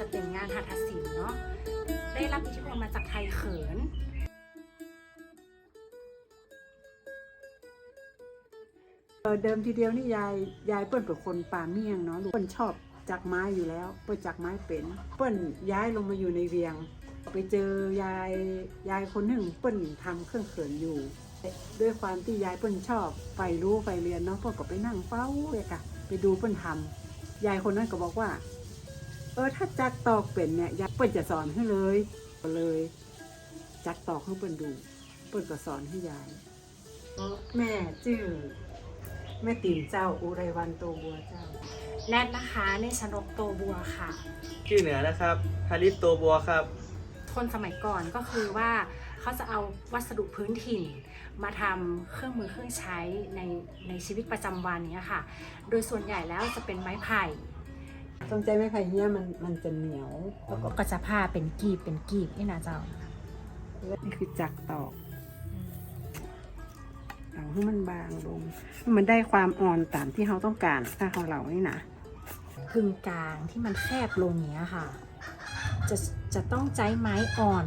จะเป็นงานหัตถศิลป์เนาะได้รับอิทธิพลมาจากไทยเขินเดิมทีเดียวนี่ยายยายเปิ้นเป็นคนป่าเมี่ยงเนาะเปิ้นชอบจักไม้อยู่แล้ว เปิ้นจักไม้เป็น เปิ้นย้ายลงมาอยู่ในเวียง ไปเจอยายยายคนหนึ่งเปิ้นทำเครื่องเขินอยู่ ด้วยความที่ยายเปิ้นชอบไฟรู้ไฟเรียนเนาะเปิ้นก็ไปนั่งเฝ้าเลยค่ะไปดูเปิ้นทำยายคนนั้นก็บอกว่า ออถ้าจักตอกเป็นเนี่ยยายเปิ้นจะสอนให้เลยก็เลย จักตอกให้เปิ้นดู เปิ้นก็สอนให้ยายแม่ชื่อแม่ติ๋มเจ้าอุไรวันโตบัวเจ้าแนทนะคะในชนกโตบัวค่ะชื่อเหนือนะครับฮาริสโตบัวครับคนสมัยก่อนก็คือว่าเขาจะเอาวัสดุพื้นถิ่น มาทำเครื่องมือเครื่องใช้ในในชีวิตประจำวันเนี้ยค่ะ โดยส่วนใหญ่แล้วจะเป็นไม้ไผ่ ตรงใจไม้ไผ่เนี่ยมันมันจะเหนียวแล้วก็ก็จะผ้าเป็นกีบเป็นกีบนี่นะเจ้า นี่คือจักตอกเอาให้มันบางลงให้มันได้ความอ่อนตามที่เราต้องการถ้าของเรานี่นะกึ่งกลางที่มันแคบลงเนี้ยค่ะ จะจะต้องใช้ไม้อ่อน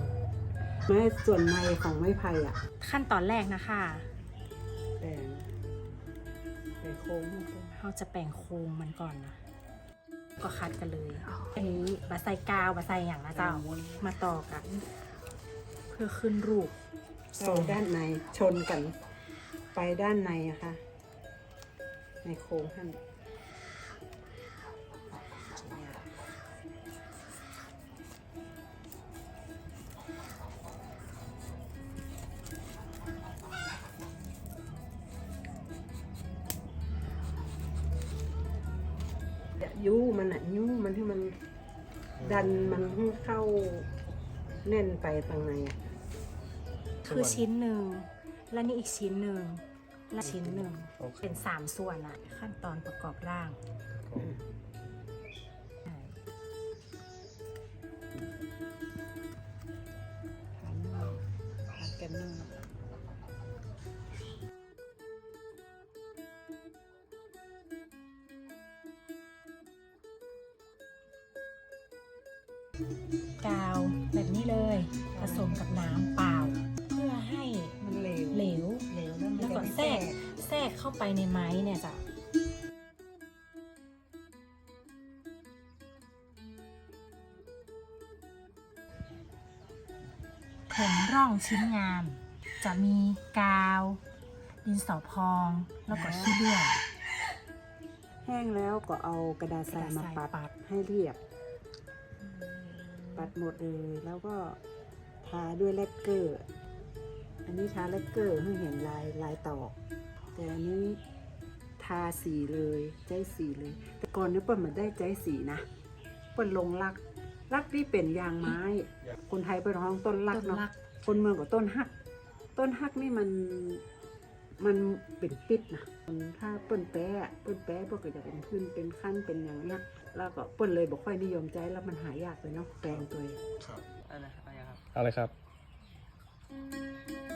ไม้ส่วนในของไม้ไผ่อะขั้นตอนแรกนะคะแบ่งแบ่งโค้งลงไป เราจะแปลงโครงมันก่อนนะ ก็คัดกันเลย อันนี้บาไซกาวบาไซอย่างนะเจ้า มาต่อกัน เพื่อขึ้นรูปโซนด้านในชนกัน ไปด้านในอะค่ะ ในโค้งท่าน ยูมันอะยูมันที่มันดันมันให้เข้าแน่นไปทางในอะคือชิ้นหนึ่ง และนี่อีกชิ้นหนึ่ง และชิ้นหนึ่งโอเคเป็นสามส่วนอะขั้นตอนประกอบร่าง กาวแบบนี้เลยผสมกับน้ำเปล่า เพื่อให้มันเหลวเหลวเหลวแล้วมันแล้วก็จะไม่แทรกแทรกเข้าไปในไม้เนี่ยจ้ะแผ่นร่องชิ้นงาน จะมีกาว ดินสอพอง แล้วก็ขี้เลื่อยแห้งแล้วก็เอากระดาษทรายมากระดาษทรายปัปัดดให้เรียบ ปัดหมดเลยแล้วก็ทาด้วยแลกเกอร์ อันนี้ทาแลกเกอร์ให้เห็นลายลายตอก แต่อันนี้ทาสีเลยใจสีเลย แต่ก่อนเนี่ยเปิ้ลมันได้ใจสีนะเปิ้ลลงลักลักที่เป็นยางไม้ คนไทยเปิ้ลร้องต้นลักต้นเนาะลักคนเมืองกับต้นฮัก ต้นฮักนี่มัน มันเป็นปิดนะมันถ้าเปิ้นแปะเปิ้นแปะพวกก็จะเป็นพื้นเป็นขั้นเป็นอย่างเนี้ย แล้วก็เปิ้นเลยบอกค่อยนิยมใจแล้วมันหายากเลยเนาะแปลงตัวเองอันนะครับอันนี้ครับอะไรครับอ